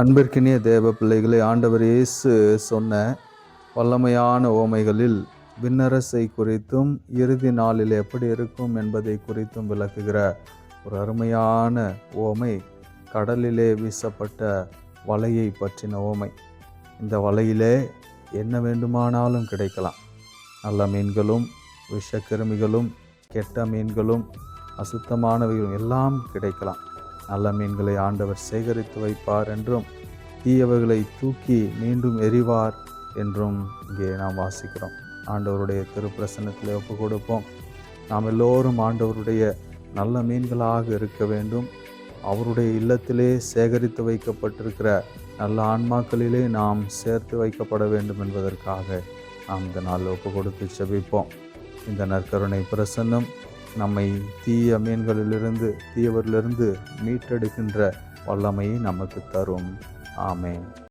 அன்பிற்கினிய தேவ பிள்ளைகளை ஆண்டவர் இயேசு சொன்ன வல்லமையான ஓமைகளில் விண்ணரசை குறித்தும் இறுதி நாளில் எப்படி இருக்கும் என்பதை குறித்தும் விளக்குகிற ஒரு அருமையான ஓமை கடலிலே வீசப்பட்ட வலையை பற்றின ஓமை. இந்த வலையிலே என்ன வேண்டுமானாலும் கிடைக்கலாம். நல்ல மீன்களும் விஷக்கிருமிகளும் கெட்ட மீன்களும் அசுத்தமானவைகளும் எல்லாம் கிடைக்கலாம். நல்ல மீன்களை ஆண்டவர் சேகரித்து வைப்பார் என்றும் தீயவைகளை தூக்கி மீண்டும் எறிவார் என்றும் இங்கே நாம் வாசிக்கிறோம். ஆண்டவருடைய திருப்பிரசனத்தில் ஒப்பு கொடுப்போம் நாம் எல்லோரும் ஆண்டவருடைய நல்ல மீன்களாக இருக்க வேண்டும். அவருடைய இல்லத்திலே சேகரித்து வைக்கப்பட்டிருக்கிற நல்ல ஆன்மாக்களிலே நாம் சேர்த்து வைக்கப்பட வேண்டும் என்பதற்காக நாம் இந்த நாளில் ஒப்பு கொடுத்து செபிப்போம். இந்த நற்கருணை பிரசன்னம் நம்மை தீய மீன்களிலிருந்து தீயவரிலிருந்து மீட்டெடுக்கின்ற வல்லமையை நமக்கு தரும். ஆமேன்.